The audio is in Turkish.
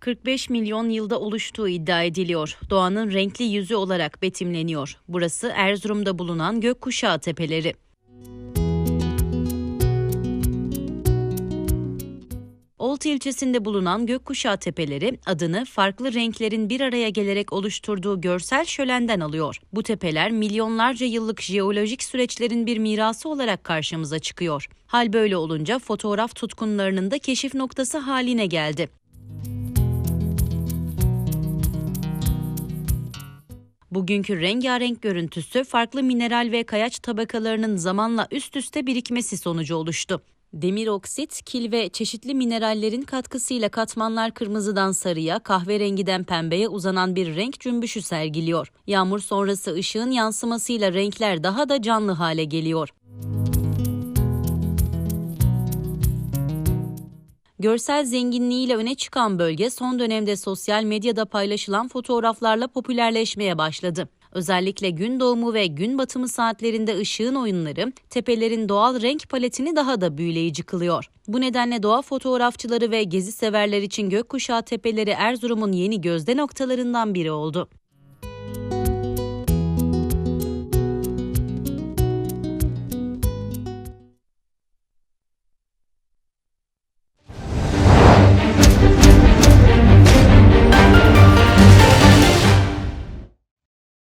45 milyon yılda oluştuğu iddia ediliyor. Doğanın renkli yüzü olarak betimleniyor. Burası Erzurum'da bulunan Gökkuşağı Tepeleri. Oltu ilçesinde bulunan Gökkuşağı Tepeleri adını farklı renklerin bir araya gelerek oluşturduğu görsel şölenden alıyor. Bu tepeler milyonlarca yıllık jeolojik süreçlerin bir mirası olarak karşımıza çıkıyor. Hal böyle olunca fotoğraf tutkunlarının da keşif noktası haline geldi. Bugünkü rengarenk görüntüsü farklı mineral ve kayaç tabakalarının zamanla üst üste birikmesi sonucu oluştu. Demir oksit, kil ve çeşitli minerallerin katkısıyla katmanlar kırmızıdan sarıya, kahverengiden pembeye uzanan bir renk cümbüşü sergiliyor. Yağmur sonrası ışığın yansımasıyla renkler daha da canlı hale geliyor. Görsel zenginliğiyle öne çıkan bölge son dönemde sosyal medyada paylaşılan fotoğraflarla popülerleşmeye başladı. Özellikle gün doğumu ve gün batımı saatlerinde ışığın oyunları tepelerin doğal renk paletini daha da büyüleyici kılıyor. Bu nedenle doğa fotoğrafçıları ve gezi severler için Gökkuşağı Tepeleri Erzurum'un yeni gözde noktalarından biri oldu.